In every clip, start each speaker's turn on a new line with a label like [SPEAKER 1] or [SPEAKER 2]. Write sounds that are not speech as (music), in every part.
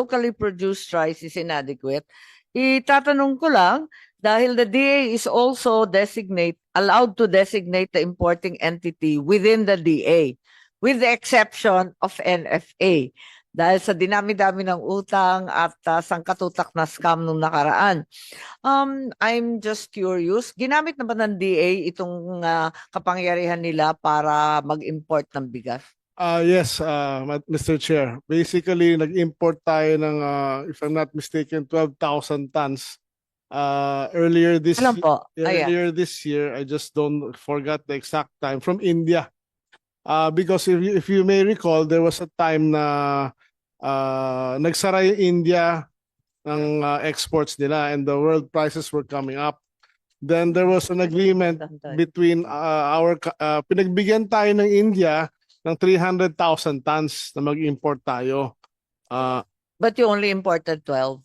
[SPEAKER 1] locally produced rice is inadequate, itatanong ko lang, dahil the DA is also designate, allowed to designate the importing entity within the DA, with the exception of NFA. Dahil sa dinami-dami ng utang at uh, sangkatutak na scam nung nakaraan. Um, I'm just curious, ginamit na ba ng DA itong ah, kapangyarihan nila para mag-import ng bigas?
[SPEAKER 2] Uh, yes, uh, Ma- Mr. Chair. Basically, nag-import tayo ng, uh, if I'm not mistaken, 12,000 tons. Uh, earlier this
[SPEAKER 1] Alam po, ayan.
[SPEAKER 2] earlier this year, I just don't forgot the exact time from India. Uh, because if you, if you may recall, there was a time na uh, nagsara yung India ng uh, exports nila and the world prices were coming up. Then there was an agreement between uh, our uh, pinagbigyan tayo ng India ng 300,000 tons na mag-import tayo. Uh,
[SPEAKER 1] But you only imported 12.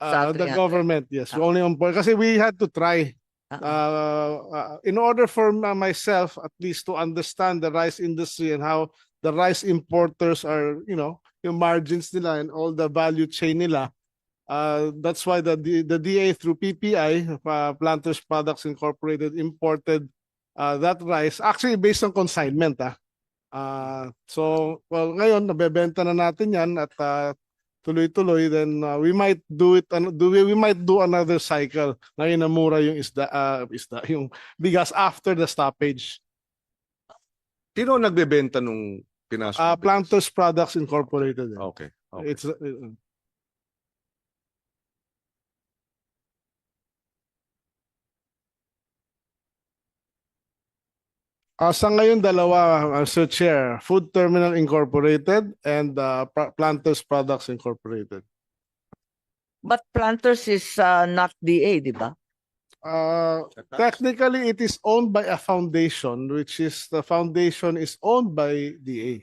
[SPEAKER 1] Sa
[SPEAKER 2] uh, the
[SPEAKER 1] 300.
[SPEAKER 2] government, yes, we
[SPEAKER 1] Ah.
[SPEAKER 2] only import kasi we had to try.
[SPEAKER 1] Ah,
[SPEAKER 2] Uh, uh, in order for myself at least to understand the rice industry and how the rice importers are, you know, yung margins nila and all the value chain nila. Uh, that's why the D- the DA through PPI, uh, Planters Products Incorporated, imported uh, that rice actually based on consignment. Ah. Uh, so, well, ngayon nabebenta na natin yan at uh, tuloy-tuloy then uh, we might do it ano, do we, we might do another cycle na inamura yung isda uh, isda (laughs) yung bigas after the stoppage.
[SPEAKER 3] Sino nagbebenta nung pinasok?
[SPEAKER 2] Uh? Planters Products Incorporated.
[SPEAKER 3] Okay. okay.
[SPEAKER 2] It's uh, uh, sa ngayon dalawa, uh, Sir Chair, Food Terminal Incorporated and uh, Planters Products Incorporated.
[SPEAKER 1] But Planters is uh, not DA, di ba?
[SPEAKER 2] Uh, technically, it is owned by a foundation, which is the foundation is owned by DA.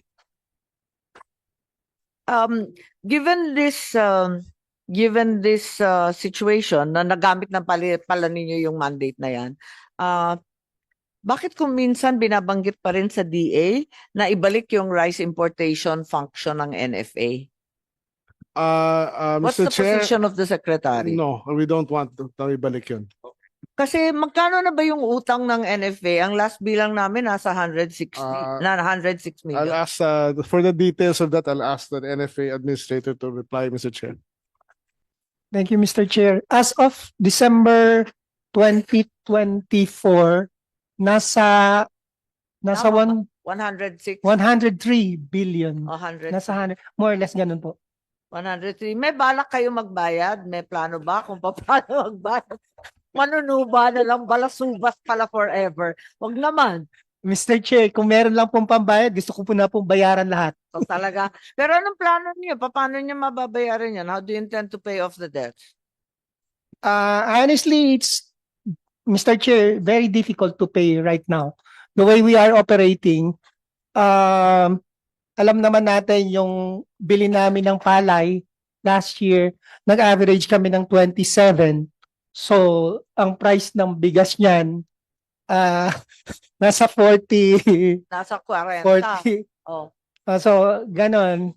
[SPEAKER 1] Um, given this um, given this uh, situation na nagamit ng pala, pala ninyo yung mandate na yan, uh, bakit kung minsan binabanggit pa rin sa DA na ibalik yung rice importation function ng NFA?
[SPEAKER 2] Uh, uh,
[SPEAKER 1] What's
[SPEAKER 2] Mr.
[SPEAKER 1] the
[SPEAKER 2] Chair,
[SPEAKER 1] position of the secretary?
[SPEAKER 2] no, we don't want to, to ibalik yun.
[SPEAKER 1] Kasi magkano na ba yung utang ng NFA? Ang last bilang namin nasa 160,
[SPEAKER 2] Ah,
[SPEAKER 1] na 106
[SPEAKER 2] I'll
[SPEAKER 1] million.
[SPEAKER 2] ask, uh, for the details of that, I'll ask the NFA administrator to reply, Mr. Chair.
[SPEAKER 4] Thank you, Mr. Chair. As of December 2024, nasa nasa
[SPEAKER 1] Tama
[SPEAKER 4] one,
[SPEAKER 1] 106,
[SPEAKER 4] 103 billion.
[SPEAKER 1] 100,
[SPEAKER 4] Nasa 100, more or less ganun po.
[SPEAKER 1] 103. May balak kayo magbayad? May plano ba kung paano (laughs) magbayad? Manunuba na lang, balasubas pala forever. Wag naman.
[SPEAKER 4] Mr. Chair, kung meron lang pong pambayad, gusto ko po na pong bayaran lahat. (laughs)
[SPEAKER 1] So, talaga. Pero anong plano niyo? Paano niyo mababayaran yan? How do you intend to pay off the debt?
[SPEAKER 4] Uh, honestly, it's, Mr. Chair, very difficult to pay right now. The way we are operating, um, alam naman natin yung bili namin ng palay last year, nag-average kami ng 27. So, ang price ng bigas niyan, ah (laughs) nasa 40,
[SPEAKER 1] Nasa 40.
[SPEAKER 4] 40.
[SPEAKER 1] Oh.
[SPEAKER 4] Ah, so, ganon.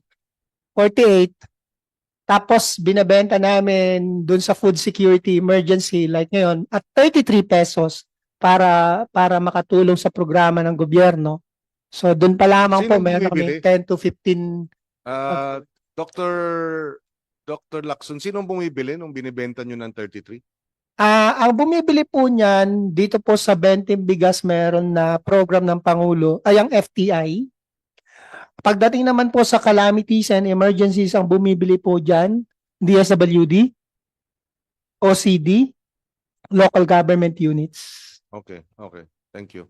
[SPEAKER 4] 48. Tapos, binabenta namin dun sa food security emergency like ngayon at 33 pesos para para makatulong sa programa ng gobyerno. So, dun pa lamang po
[SPEAKER 3] Sino
[SPEAKER 4] meron kami
[SPEAKER 3] bumibili?
[SPEAKER 4] 10 to 15.
[SPEAKER 3] Ah, Dr. Dr. Lacson, sino ang bumibili nung binibenta nyo ng 33?
[SPEAKER 4] Ah, ang bumibili po niyan dito po sa Bentim Bigas meron na program ng Pangulo ay ang FTI. Pagdating naman po sa calamities and emergencies ang bumibili po diyan DSWD, OCD, local government units.
[SPEAKER 3] Okay, okay. Thank you.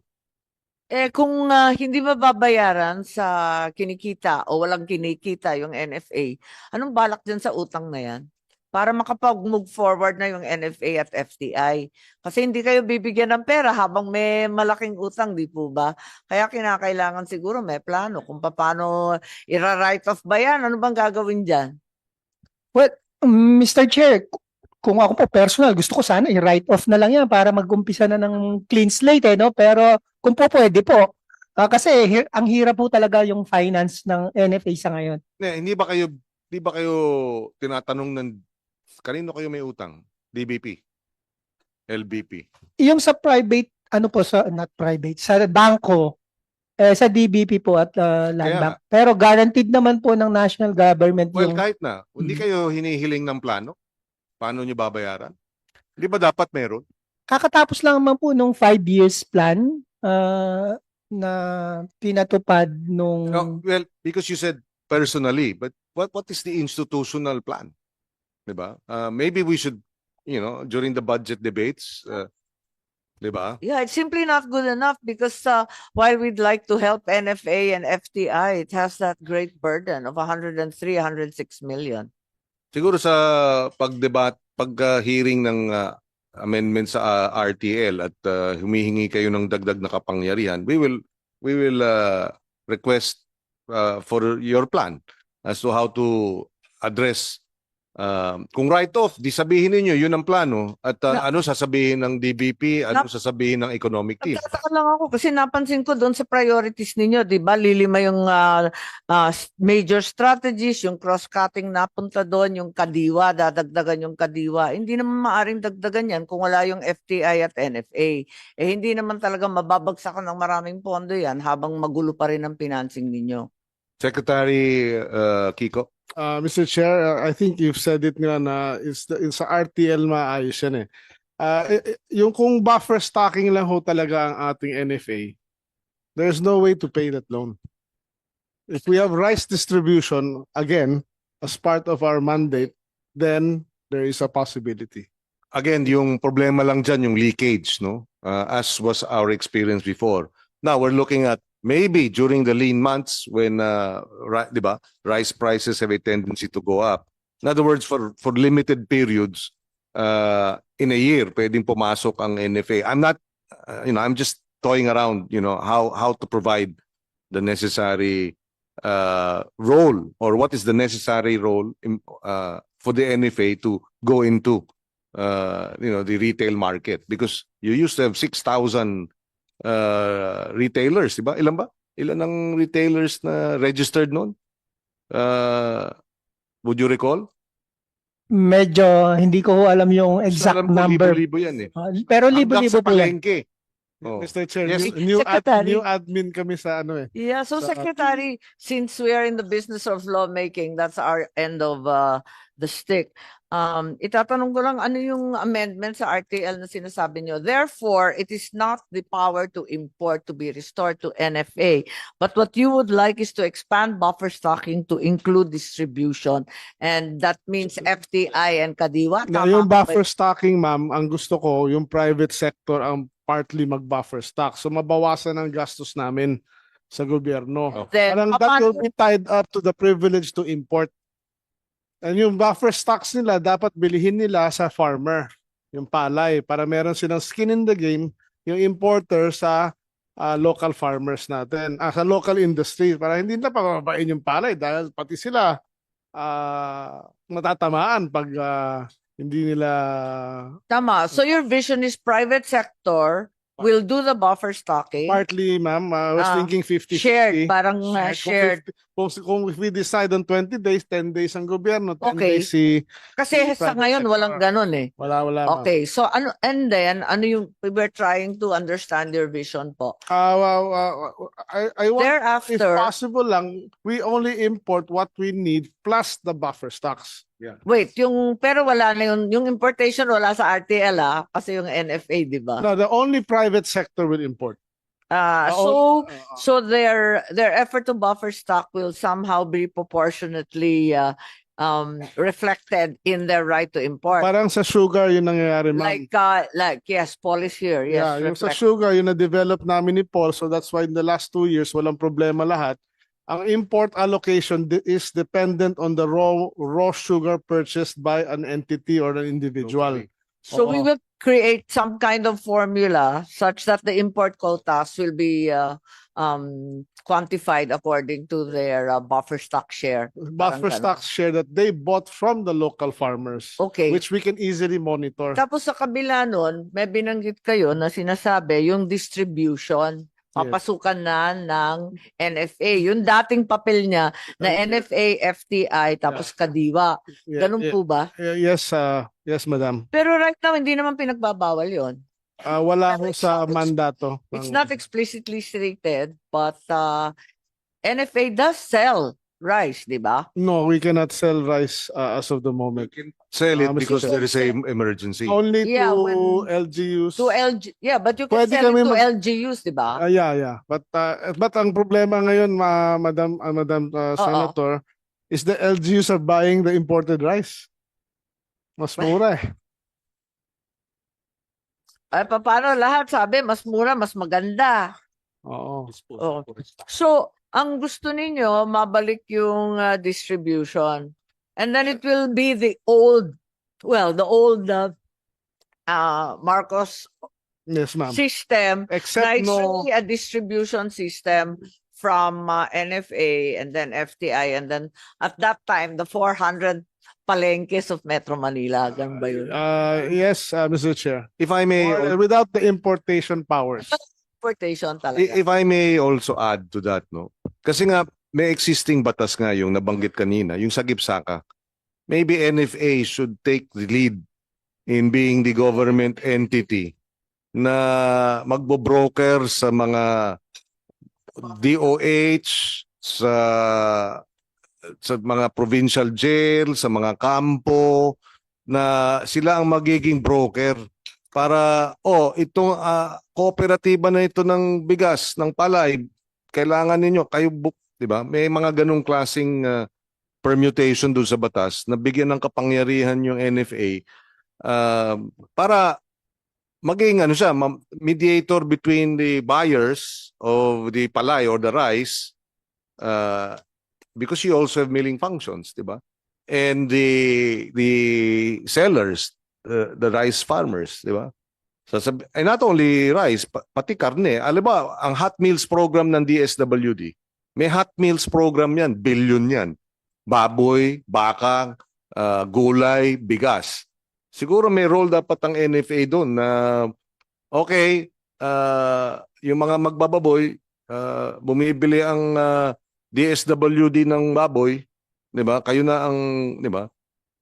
[SPEAKER 1] Eh kung ah, hindi mababayaran sa kinikita o walang kinikita yung NFA, anong balak dyan sa utang na yan? Para makapag-move forward na yung NFA at FTI. Kasi hindi kayo bibigyan ng pera habang may malaking utang, di po ba? Kaya kinakailangan siguro may plano kung paano ira-write off ba yan? Ano bang gagawin dyan?
[SPEAKER 4] Mr. Chair, kung ako po personal, gusto ko sana i-write off na lang yan para mag-umpisa na ng clean slate eh, no? Pero kung po pwede po. Ah, kasi hi- ang hirap po talaga yung finance ng NFA sa ngayon.
[SPEAKER 3] Ne, hindi ba kayo di ba kayo tinatanong ng kanino kayo may utang? DBP? LBP?
[SPEAKER 4] Yung sa private, ano po sa, not private, sa bangko, eh, sa DBP po at uh, Land
[SPEAKER 3] Kaya
[SPEAKER 4] Bank. Pero guaranteed naman po ng national government
[SPEAKER 3] Well,
[SPEAKER 4] yung
[SPEAKER 3] kahit na, hindi
[SPEAKER 4] Mhm.
[SPEAKER 3] kayo hinihiling ng plano? Paano nyo babayaran? Di ba dapat meron?
[SPEAKER 4] kakatapos lang naman po nung five years plan uh, na pinatupad nung
[SPEAKER 3] No, well, because you said personally, but what what is the institutional plan? Diba? Uh, maybe we should, you know, during the budget debates, uh, diba?
[SPEAKER 1] Yeah, it's simply not good enough because uh, while we'd like to help NFA and FTI, it has that great burden of 103, 106 million.
[SPEAKER 3] Siguro sa pagdebat, pag-hearing ng uh, amendment sa uh, RTL at uh, humihingi kayo ng dagdag na kapangyarihan, we will we will uh, request uh, for your plan as to how to address um, kung write-off, di sabihin ninyo yun ang plano at uh,
[SPEAKER 1] Na-
[SPEAKER 3] ano sasabihin ng DBP, ano
[SPEAKER 1] Na-
[SPEAKER 3] sasabihin ng economic team.
[SPEAKER 1] Nagtataka lang ako kasi napansin ko doon sa priorities ninyo, di ba? Lilima yung ah, s- major strategies, yung cross-cutting napunta doon, yung kadiwa, dadagdagan yung kadiwa. Hindi naman maaring dagdagan yan kung wala yung FTI at NFA. Eh hindi naman talaga mababagsakan ng maraming pondo yan habang magulo pa rin ang financing ninyo.
[SPEAKER 3] Secretary uh, Kiko.
[SPEAKER 2] Uh, Mr. Chair, uh, I think you've said it nga na is sa RTL maayos yan eh. Uh, yung kung buffer stocking lang ho talaga ang ating NFA, there's no way to pay that loan. If we have rice distribution, again, as part of our mandate, then there is a possibility.
[SPEAKER 3] again, yung problema lang dyan, yung leakage, no? Uh, as was our experience before. Now, we're looking at maybe during the lean months when, uh, ri- di ba, rice prices have a tendency to go up. In other words, for, for limited periods, uh, in a year, pwedeng pumasok ang NFA. I'm not, uh, you know, I'm just toying around, you know, how, how to provide the necessary, uh, role or what is the necessary role in, uh, for the NFA to go into uh, you know, the retail market because you used to have 6,000 uh, retailers, di ba? Ilan ba? Ilan ang retailers na registered noon? Uh, would you recall?
[SPEAKER 4] medyo hindi ko alam yung exact
[SPEAKER 3] alam ko,
[SPEAKER 4] number.
[SPEAKER 3] Libo-libo yan eh.
[SPEAKER 4] Uh, pero libo-libo po yan.
[SPEAKER 3] Oh.
[SPEAKER 2] Mr. Chair,
[SPEAKER 3] Yes.
[SPEAKER 2] new, ad- new admin kami sa ano eh.
[SPEAKER 1] Yeah, so
[SPEAKER 2] Sa-
[SPEAKER 1] Secretary, since we are in the business of lawmaking, that's our end of uh, the stick. Um, itatanong ko lang ano yung amendment sa RTL na sinasabi nyo. Therefore, it is not the power to import to be restored to NFA. But what you would like is to expand buffer stocking to include distribution. And that means FTI and Kadiwa.
[SPEAKER 2] Na yung buffer stocking, ma'am, ang gusto ko, yung private sector ang partly mag-buffer stock. So mabawasan ang gastos namin sa gobyerno.
[SPEAKER 1] Then,
[SPEAKER 2] Parang that will be tied up to the privilege to import. And yung buffer stocks nila, dapat bilihin nila sa farmer, yung palay, para meron silang skin in the game, yung importer sa ah, local farmers natin, ah, sa local industry, para hindi na pababain yung palay dahil pati sila ah, matatamaan pag ah, hindi nila
[SPEAKER 1] Tama. So your vision is private sector will do the buffer stocking.
[SPEAKER 2] partly, ma'am, I was
[SPEAKER 1] Ah,
[SPEAKER 2] thinking 50-50.
[SPEAKER 1] Shared, parang uh,
[SPEAKER 2] Kung
[SPEAKER 1] shared.
[SPEAKER 2] 50 Kung, kung if we decide on 20 days, 10 days ang gobyerno, 10
[SPEAKER 1] Okay.
[SPEAKER 2] days si
[SPEAKER 1] Kasi sa ngayon walang ganun eh.
[SPEAKER 2] wala wala. ma'am.
[SPEAKER 1] Okay, so ano and then ano yung we were trying to understand your vision po.
[SPEAKER 2] Ah, wa- wa- wa- I I want if
[SPEAKER 1] Thereafter,
[SPEAKER 2] possible lang, we only import what we need plus the buffer stocks.
[SPEAKER 1] Wait, yung pero wala na yung yung importation wala sa RTL ah kasi yung NFA, di ba?
[SPEAKER 2] No, the only private sector will import.
[SPEAKER 1] Ah,
[SPEAKER 2] The
[SPEAKER 1] so
[SPEAKER 2] on-
[SPEAKER 1] so their their effort to buffer stock will somehow be proportionately uh, um reflected in their right to import.
[SPEAKER 2] parang sa sugar yun nangyayari, ma'am.
[SPEAKER 1] Like uh, like yes, Paul is here. Yes,
[SPEAKER 2] yeah, yung sa sugar, yung na-develop namin ni Paul, so that's why in the last two years, walang problema lahat. Ang import allocation is dependent on the raw raw sugar purchased by an entity or an individual.
[SPEAKER 1] So we
[SPEAKER 2] Oo.
[SPEAKER 1] will create some kind of formula such that the import quotas will be uh, um, quantified according to their uh, buffer stock share.
[SPEAKER 2] Buffer stocks share that they bought from the local farmers,
[SPEAKER 1] Okay.
[SPEAKER 2] which we can easily monitor.
[SPEAKER 1] Tapos sa kabila nun, may binanggit kayo na sinasabi yung distribution. Papasukan na ng NFA. Yung dating papel niya na NFA, FTI, tapos Kadiwa.
[SPEAKER 2] Yeah,
[SPEAKER 1] Ganun
[SPEAKER 2] yeah,
[SPEAKER 1] po ba?
[SPEAKER 2] yes, uh, yes, madam.
[SPEAKER 1] Pero right now, hindi naman pinagbabawal yon.
[SPEAKER 2] Uh, wala ho sa mandato.
[SPEAKER 1] It's
[SPEAKER 2] ng-
[SPEAKER 1] not explicitly stated, but uh, NFA does sell rice, di ba?
[SPEAKER 2] No, we cannot sell rice uh, as of the moment.
[SPEAKER 3] Sell it
[SPEAKER 2] Ah, Mr.
[SPEAKER 3] because
[SPEAKER 2] Chair.
[SPEAKER 3] there is a emergency.
[SPEAKER 2] Only
[SPEAKER 1] Yeah,
[SPEAKER 2] to
[SPEAKER 1] when-
[SPEAKER 2] LGUs.
[SPEAKER 1] To LG, yeah, but you can
[SPEAKER 2] Pwede
[SPEAKER 1] sell
[SPEAKER 2] kami
[SPEAKER 1] it to
[SPEAKER 2] mag-
[SPEAKER 1] LGUs, di ba?
[SPEAKER 2] Ah, yeah, yeah. But uh, but ang problema ngayon, ma Madam uh, Madam uh,
[SPEAKER 1] Oo.
[SPEAKER 2] Senator, is the LGUs are buying the imported rice. Mas mura eh.
[SPEAKER 1] Ay, pa- paano lahat sabi, mas mura, mas maganda.
[SPEAKER 2] Oo.
[SPEAKER 1] Oh. So, ang gusto ninyo, mabalik yung uh, distribution. And then it will be the old, well, the old uh, uh, Marcos
[SPEAKER 2] Yes, ma'am.
[SPEAKER 1] system na
[SPEAKER 2] Except
[SPEAKER 1] it's
[SPEAKER 2] no
[SPEAKER 1] really a distribution system from uh, NFA and then FTI and then at that time the 400 palengkes of Metro Manila ganun ba yun?
[SPEAKER 2] uh yes, uh, Mr. Chair.
[SPEAKER 3] If I may,
[SPEAKER 2] Or, without the importation powers.
[SPEAKER 1] Importation talaga.
[SPEAKER 3] If I may also add to that, no? Kasi nga, may existing batas nga yung nabanggit kanina, yung sa Gipsaka. Maybe NFA should take the lead in being the government entity na magbo-broker sa mga DOH, sa sa mga provincial jail, sa mga kampo, na sila ang magiging broker para oh itong ah, kooperatiba na ito ng bigas ng palay kailangan ninyo kayo book 'di ba may mga ganong klasing ah, permutation doon sa batas na bigyan ng kapangyarihan yung NFA ah, para maging ano siya mediator between the buyers of the palay or the rice ah, because you also have milling functions 'di ba and the the sellers the, the rice farmers, di ba? Sasab and not only rice, pa- pati karne. Alam ba, ang hot meals program ng DSWD, may hot meals program yan, billion yan. Baboy, baka, ah, gulay, bigas. Siguro may role dapat ang NFA doon na okay, ah, yung mga magbababoy, ah, bumibili ang ah, DSWD ng baboy, 'di ba? Kayo na ang, 'di ba?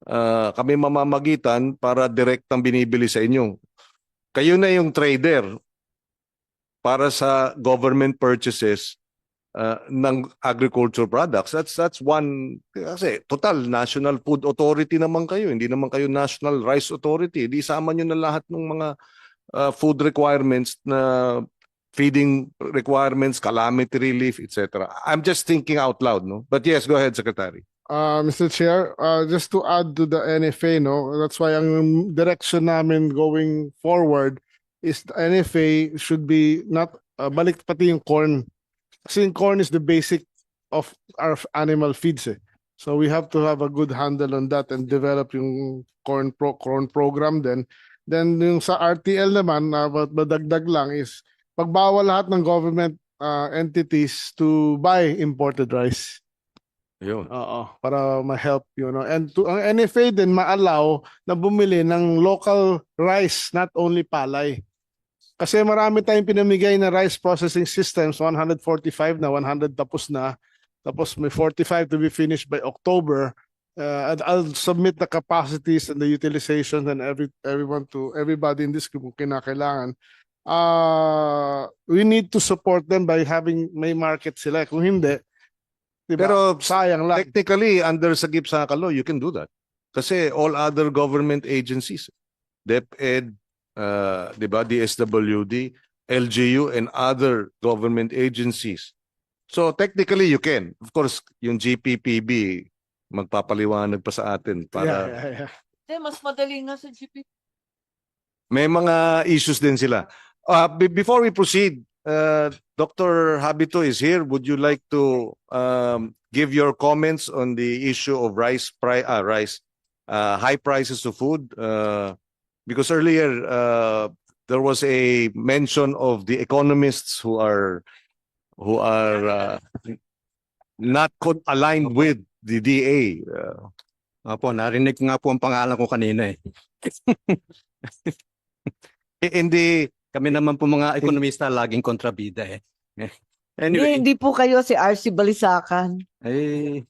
[SPEAKER 3] Ah, kami mamamagitan para direktang binibili sa inyo. Kayo na yung trader para sa government purchases ah, ng agriculture products. That's that's one kasi total National Food Authority naman kayo, hindi naman kayo National Rice Authority. Di sama niyo na lahat ng mga ah, food requirements na feeding requirements, calamity relief, etc. I'm just thinking out loud, no? But yes, go ahead, Secretary.
[SPEAKER 2] Uh, Mr. Chair, uh, just to add to the NFA, no, that's why ang direction namin going forward is the NFA should be not, uh, balik pati yung corn. Kasi yung corn is the basic of our animal feeds eh. So we have to have a good handle on that and develop yung corn pro corn program then. Then yung sa RTL naman, uh, madagdag lang is pagbawal lahat ng government uh, entities to buy imported rice.
[SPEAKER 3] Yun.
[SPEAKER 2] Oo, para ma-help you know. And to ang NFA din ma-allow na bumili ng local rice, not only palay. Kasi marami tayong pinamigay na rice processing systems, 145 na, 100 tapos na. Tapos may 45 to be finished by October. Uh, and I'll submit the capacities and the utilization and every everyone to everybody in this group kung kinakailangan. Uh, we need to support them by having may market sila. Kung hindi, diba?
[SPEAKER 3] Pero
[SPEAKER 2] sayang lang.
[SPEAKER 3] Technically, under sa Gipsaka law, you can do that. Kasi all other government agencies, DepEd, uh, di ba, DSWD, LGU, and other government agencies. So technically, you can. Of course, yung GPPB, magpapaliwanag pa sa atin para
[SPEAKER 2] Yeah, yeah, yeah.
[SPEAKER 1] Hindi, mas madali nga sa GP.
[SPEAKER 3] may mga issues din sila. Uh, be- before we proceed, uh, Dr. Habito is here. Would you like to um, give your comments on the issue of rice pri- uh, rice uh, high prices of food? Uh, because earlier uh, there was a mention of the economists who are who are uh, not aligned with the DA. Uh,
[SPEAKER 5] Opo, narinig nga po ang pangalan ko kanina eh. (laughs)
[SPEAKER 3] in the
[SPEAKER 5] Kami naman po mga ekonomista laging kontrabida eh. (laughs)
[SPEAKER 1] Hindi,
[SPEAKER 5] Anyway,
[SPEAKER 1] hindi po kayo si RC Balisacan.
[SPEAKER 5] eh,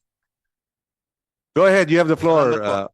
[SPEAKER 3] Go ahead, you have the floor.
[SPEAKER 5] Salamat po.
[SPEAKER 3] uh,